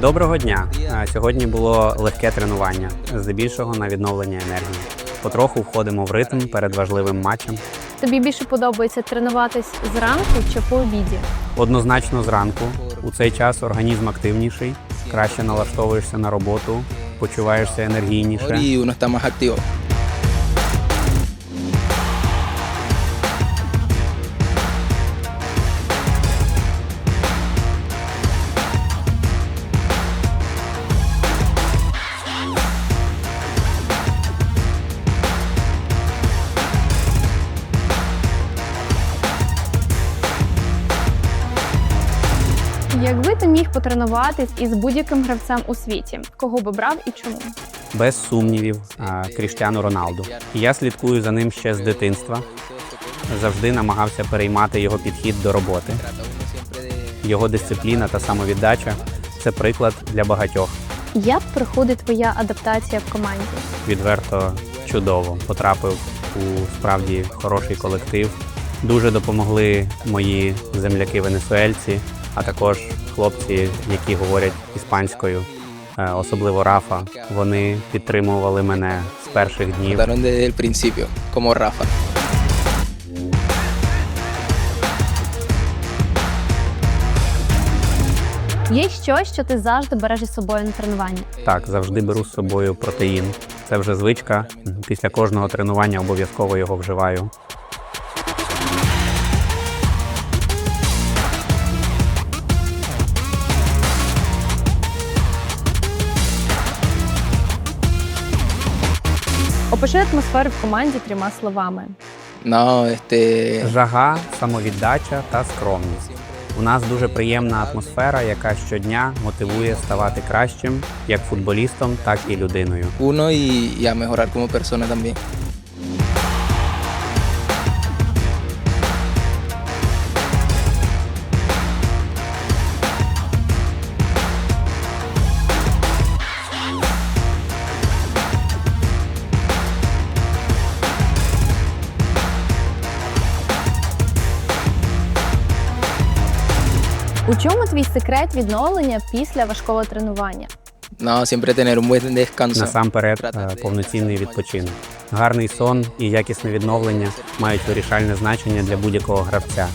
Доброго дня! Сьогодні було легке тренування, здебільшого на відновлення енергії. Потроху входимо в ритм перед важливим матчем. Тобі більше подобається тренуватись зранку чи по обіді? Однозначно зранку. У цей час організм активніший, краще налаштовуєшся на роботу, почуваєшся енергійніше. Якби ти міг потренуватись із будь-яким гравцем у світі, кого би брав і чому? Без сумнівів, Кріштіану Роналду. Я слідкую за ним ще з дитинства. Завжди намагався переймати його підхід до роботи. Його дисципліна та самовіддача це приклад для багатьох. Як проходить твоя адаптація в команді? відверто чудово. Потрапив у справді хороший колектив. Дуже допомогли мої земляки венесуельці, а також хлопці, які говорять іспанською, е, особливо Рафа. Вони підтримували мене з перших днів. trataron desde el como Rafa. Є щось, що ти завжди береш із собою на тренування. Так, завжди беру з собою протеїн. Це вже звичка. Після кожного тренування обов'язково його вживаю. Опиши атмосферу в команді трьома словами. No, este. Жага, самовіддача та скромність. У нас дуже приємна атмосфера, яка щодня мотивує ставати кращим як футболістом, так і людиною. Uno y, y a mejorar como persona también. У чому твій секрет відновлення після важкого тренування? No, siempre tener un buen descanso. Насамперед, е, повноцінний відпочинок. Гарний сон і якісне відновлення мають вирішальне значення для будь-якого гравця.